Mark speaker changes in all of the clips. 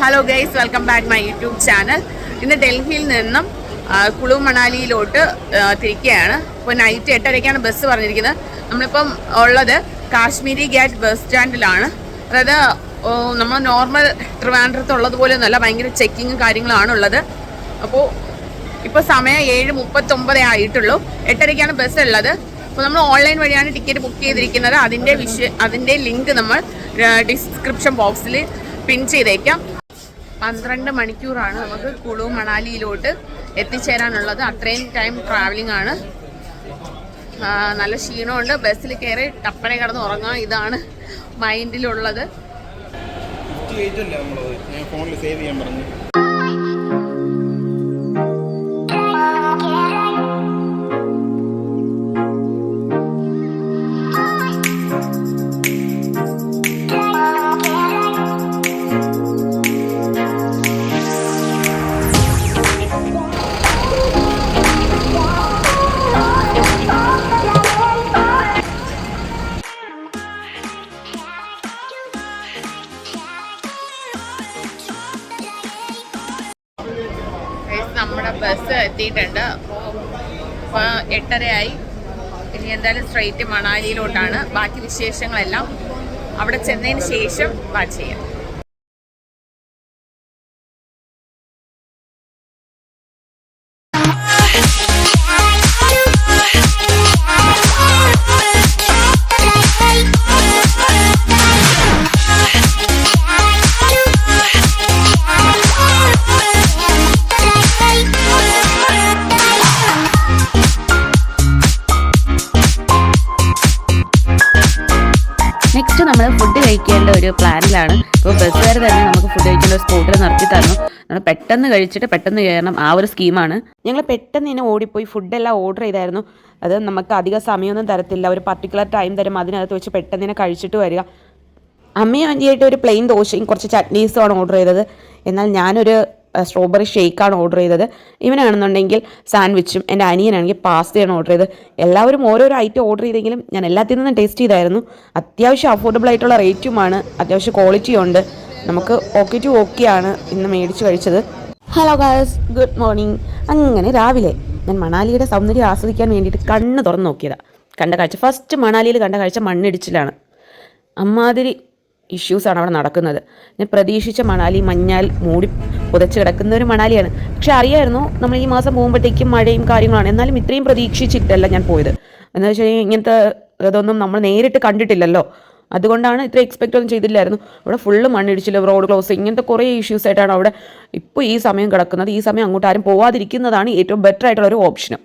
Speaker 1: Hello guys welcome back my YouTube channel ഇന്ന് ഡൽഹിയിൽ നിന്നും കുളു മണാലിയിലോട്ട് തിരിക്കുകയാണ്. ഇപ്പോൾ നൈറ്റ് എട്ടരയ്ക്കാണ് ബസ് പറഞ്ഞിരിക്കുന്നത്. നമ്മളിപ്പം ഉള്ളത് കാശ്മീരി ഗേറ്റ് ബസ് സ്റ്റാൻഡിലാണ് അതായത് നമ്മൾ നോർമൽ ട്രിവാൻഡ്രത്ത് ഉള്ളത് ഒന്നുമല്ല ഭയങ്കര ചെക്കിങ്ങും കാര്യങ്ങളാണ് ഉള്ളത്. അപ്പോൾ ഇപ്പോൾ സമയം ഏഴ് മുപ്പത്തൊമ്പതേ ആയിട്ടുള്ളൂ. എട്ടരയ്ക്കാണ് ബസ് ഉള്ളത്. അപ്പോൾ നമ്മൾ ഓൺലൈൻ വഴിയാണ് ടിക്കറ്റ് ബുക്ക് ചെയ്തിരിക്കുന്നത്. അതിന്റെ വിഷ അതിന്റെ ലിങ്ക് നമ്മൾ ഡിസ്ക്രിപ്ഷൻ ബോക്സിൽ പിൻ ചെയ്തേക്കാം. പന്ത്രണ്ട് മണിക്കൂറാണ് നമുക്ക് കുളു മണാലിയിലോട്ട് എത്തിച്ചേരാനുള്ളത്. അത്രയും ടൈം ട്രാവലിംഗ് ആണ്. നല്ല ക്ഷീണമുണ്ട്. ബസ്സിൽ കയറി ടപ്പനെ കിടന്ന് ഉറങ്ങാം. ഇതാണ് മൈൻഡിലുള്ളത്
Speaker 2: ഫോണിൽ സേവ് ചെയ്യാൻ പറഞ്ഞു.
Speaker 1: നമ്മുടെ ബസ് എത്തിയിട്ടുണ്ട്. അപ്പോൾ എട്ടരയായി. ഇനി എന്തായാലും സ്ട്രെയിറ്റ് മണാലിയിലോട്ടാണ്. ബാക്കി വിശേഷങ്ങളെല്ലാം അവിടെ ചെന്നതിന് ശേഷം വാച്ച് ചെയ്യാം.
Speaker 3: ഒരു പ്ലാനിലാണ്. ഇപ്പോൾ ബസ്സുകാർ തന്നെ നമുക്ക് ഫുഡ് കഴിക്കേണ്ട ഒരു സ്പോട്ടിൽ നിർത്തി തന്നു. നമ്മൾ പെട്ടെന്ന് കഴിച്ചിട്ട് പെട്ടെന്ന് കയറണം. ആ ഒരു സ്കീമാണ് ഞങ്ങൾ പെട്ടെന്ന് തന്നെ ഓടിപ്പോയി. ഫുഡെല്ലാം ഓർഡർ ചെയ്തായിരുന്നു. അത് നമുക്ക് അധിക സമയമൊന്നും തരത്തില്ല. ഒരു പർട്ടിക്കുലർ ടൈം തരും. അതിനകത്ത് വെച്ച് പെട്ടെന്ന് തന്നെ കഴിച്ചിട്ട് വരിക. അമ്മയും അഞ്ചിയായിട്ട് ഒരു പ്ലെയിൻ ദോശയും കുറച്ച് ചട്നീസുമാണ് ഓർഡർ ചെയ്തത്. എന്നാൽ ഞാനൊരു സ്ട്രോബെറി ഷേക്കാണ് ഓർഡർ ചെയ്തത്. ഇവനാണെന്നുണ്ടെങ്കിൽ സാൻഡ്വിച്ചും എന്റെ അനിയനാണെങ്കിൽ പാസ്തയാണ് ഓർഡർ ചെയ്തത്. എല്ലാവരും ഓരോരോ ഐറ്റം ഓർഡർ ചെയ്തെങ്കിലും ഞാൻ എല്ലാത്തിൽ നിന്നും ടേസ്റ്റ് ചെയ്തായിരുന്നു. അത്യാവശ്യം അഫോർഡബിൾ ആയിട്ടുള്ള റേറ്റുമാണ് അത്യാവശ്യം ക്വാളിറ്റിയും ഉണ്ട്. നമുക്ക് ഓക്കെ ടു ഓക്കെ ആണ് ഇന്ന് മേടിച്ച് കഴിച്ചത്. ഹലോ ഗാസ് ഗുഡ് മോർണിംഗ് അങ്ങനെ രാവിലെ ഞാൻ മണാലിയുടെ സൗന്ദര്യം ആസ്വദിക്കാൻ വേണ്ടിയിട്ട് കണ്ണ് തുറന്ന് നോക്കിയതാണ് കണ്ട കാഴ്ച ഫസ്റ്റ് മണാലിയിൽ കണ്ട കാഴ്ച മണ്ണിടിച്ചിലാണ്. അമ്മാതിരി ഇഷ്യൂസാണ് അവിടെ നടക്കുന്നത്. ഞാൻ പ്രതീക്ഷിച്ച മണാലി മഞ്ഞാൽ മൂടി പുതച്ച് കിടക്കുന്ന ഒരു മണാലിയാണ്. പക്ഷെ അറിയായിരുന്നു നമ്മൾ ഈ മാസം പോകുമ്പോഴത്തേക്കും മഴയും കാര്യങ്ങളാണ്. എന്നാലും ഇത്രയും പ്രതീക്ഷിച്ചിട്ടല്ല ഞാൻ പോയത്. എന്ന് വെച്ചാൽ ഇങ്ങനത്തെ ഇതൊന്നും നമ്മൾ നേരിട്ട് കണ്ടിട്ടില്ലല്ലോ. അതുകൊണ്ടാണ് ഇത്ര എക്സ്പെക്റ്റ് ഒന്നും ചെയ്തില്ലായിരുന്നു. അവിടെ ഫുള്ള് മണ്ണിടിച്ചില്ല റോഡ് ക്ലോസ് ഇങ്ങനത്തെ കുറേ ഇഷ്യൂസ് ആയിട്ടാണ് അവിടെ ഇപ്പോൾ ഈ സമയം കിടക്കുന്നത്. ഈ സമയം അങ്ങോട്ട് ആരും പോവാതിരിക്കുന്നതാണ് ഏറ്റവും ബെറ്റർ ആയിട്ടുള്ള ഒരു ഓപ്ഷനും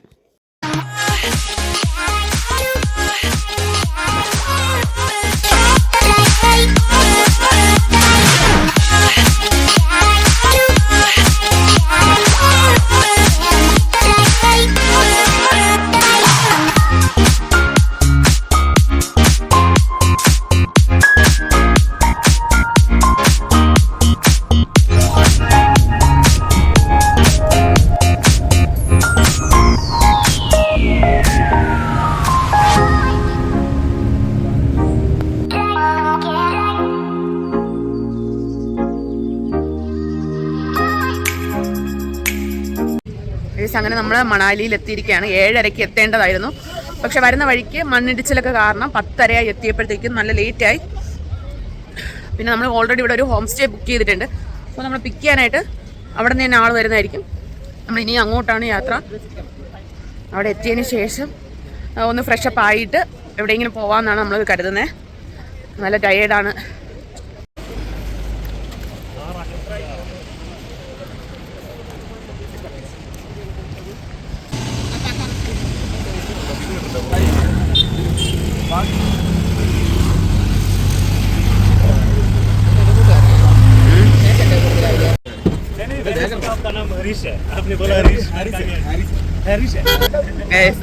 Speaker 1: ഗൈസ് അങ്ങനെ നമ്മൾ മണാലിയിൽ എത്തിയിരിക്കുകയാണ് ഏഴരയ്ക്ക് എത്തേണ്ടതായിരുന്നു. പക്ഷെ വരുന്ന വഴിക്ക് മണ്ണിടിച്ചിലൊക്കെ കാരണം പത്തരയായി എത്തിയപ്പോഴത്തേക്കും നല്ല ലേറ്റായി പിന്നെ നമ്മൾ ഓൾറെഡി ഇവിടെ ഒരു ഹോം സ്റ്റേ ബുക്ക് ചെയ്തിട്ടുണ്ട്. അപ്പോൾ നമ്മൾ പിക്ക് ചെയ്യാനായിട്ട് അവിടെ നിന്ന് തന്നെ ആൾ വരുന്നതായിരിക്കും. നമ്മൾ ഇനി അങ്ങോട്ടാണ് യാത്ര. അവിടെ എത്തിയതിന് ശേഷം ഒന്ന് ഫ്രഷപ്പ് ആയിട്ട് എവിടെയെങ്കിലും പോകാമെന്നാണ് നമ്മൾ കരുതുന്നത് നല്ല ടയേർഡാണ്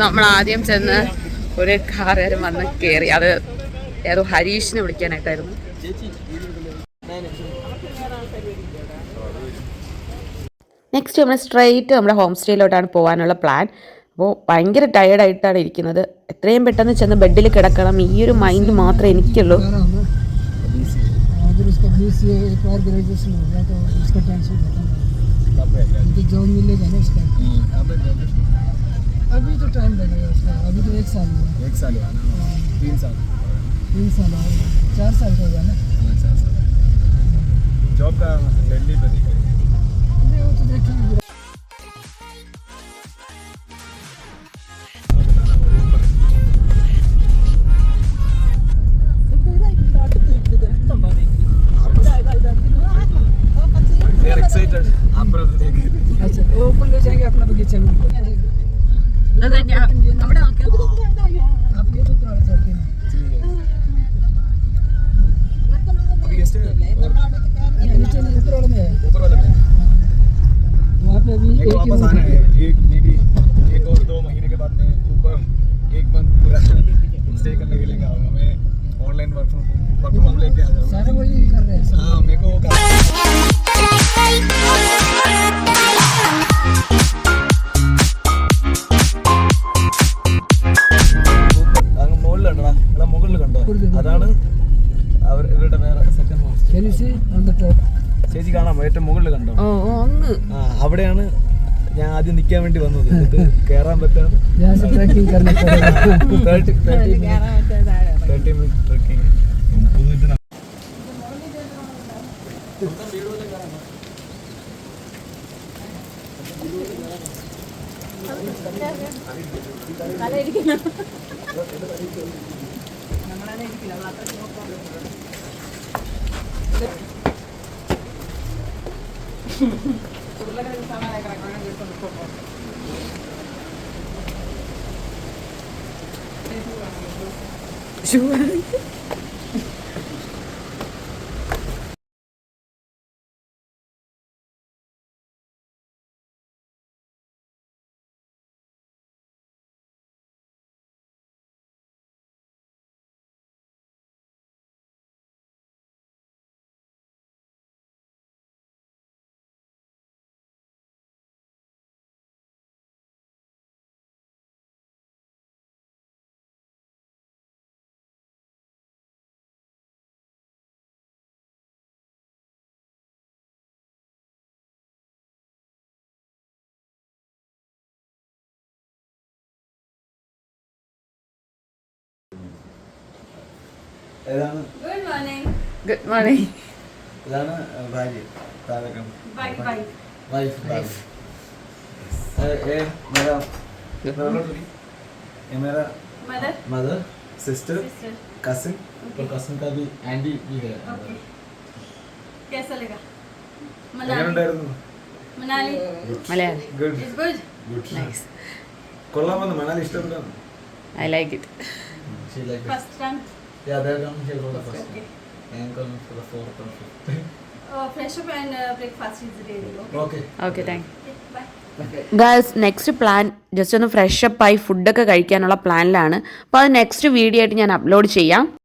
Speaker 1: നമ്മൾ ആദ്യം ചെന്ന് ഒരു കാറുകാരൻ വന്ന് കയറി അത് ഏതോ ഹരീഷിനെ വിളിക്കാനായിട്ടായിരുന്നു.
Speaker 3: നെക്സ്റ്റ് നമ്മൾ സ്ട്രെയിറ്റ് നമ്മുടെ ഹോം സ്റ്റേയിലോട്ടാണ് പോകാനുള്ള പ്ലാൻ അപ്പോൾ ഭയങ്കര ടയേർഡായിട്ടാണ് ഇരിക്കുന്നത് എത്രയും പെട്ടെന്ന് ചെന്ന് ബെഡിൽ കിടക്കണം ഈ ഒരു മൈൻഡ് മാത്രമേ എനിക്കുള്ളൂ
Speaker 4: अभी से एक और ग्रेजुएशन हो गया तो उसका टेंशन खत्म हो गया क्योंकि जॉब मिलेगा ना उसका अभी तो टाइम लगेगा उसका अभी तो एक साल हुआ
Speaker 2: एक साल हुआ ना तीन साल
Speaker 4: तीन साल और चार साल का हुआ ना
Speaker 2: जॉब का दिल्ली पे आप
Speaker 4: अच्छा वो ऊपर ले जाएँगे अपना बगीचा में। तो हैं नीचे नहीं ऊपर वाले में है
Speaker 2: ऊपर वाले में।
Speaker 4: वहाँ पे अभी एक
Speaker 2: वापस आना
Speaker 4: है
Speaker 2: है एक मे बी एक और दो महीने के बाद मैं ऊपर एक मंथ पूरा स्टे करने के लिए आऊँगा मैं online work from work from home लेके आ जाऊँगा।
Speaker 4: सारे वही कर रहे हैं।
Speaker 2: हाँ मेरे को അതാണ് അവർ ഇവരുടെ വേറെ സെക്കൻഡ് ഹോം ചേച്ചി കാണാമോ ഏറ്റവും മുകളിൽ കണ്ടോ? അവിടെയാണ് ഞാൻ ആദ്യം നിൽക്കാൻ വേണ്ടി വന്നത്. കേറാൻ എന്നിട്ട് കയറാൻ പറ്റാതെ
Speaker 4: തേർട്ടി മിനിറ്റ് ട്രക്കിംഗ് ഉരുളക്കിഴങ്ങ്
Speaker 2: സാധനം കിടക്കണം കിട്ടും ഇപ്പോൾ Joana. ഏതാണ്
Speaker 3: ഗുഡ് മോർണിംഗ്
Speaker 2: ഇതാണ് ഭാര്യ താരകം वाइफ वाइफ ये मेरा ये मेरा
Speaker 1: മദർ
Speaker 2: मदर सिस्टर कसिन और कसिन का भी आंटी भी है
Speaker 1: कैसा लगा
Speaker 2: എങ്ങനെയുണ്ടായിരുന്നു
Speaker 1: Manali
Speaker 3: Malayali
Speaker 2: good
Speaker 1: is good
Speaker 2: good
Speaker 3: nice
Speaker 2: കൊള്ളാമെന്ന് Manali ഇഷ്ടപ്പെട്ടാണ്
Speaker 3: I like it
Speaker 2: She like it.
Speaker 1: First time
Speaker 2: Yeah, they're coming here for the first time. I'm coming for the fourth and fifth. Okay
Speaker 1: thank
Speaker 3: girls next plan just ഒന്ന് fresh അപ്പായി ഫുഡൊക്കെ കഴിക്കാനുള്ള പ്ലാനിലാണ് അപ്പോൾ അത് next video ആയിട്ട് ഞാൻ upload ചെയ്യാം.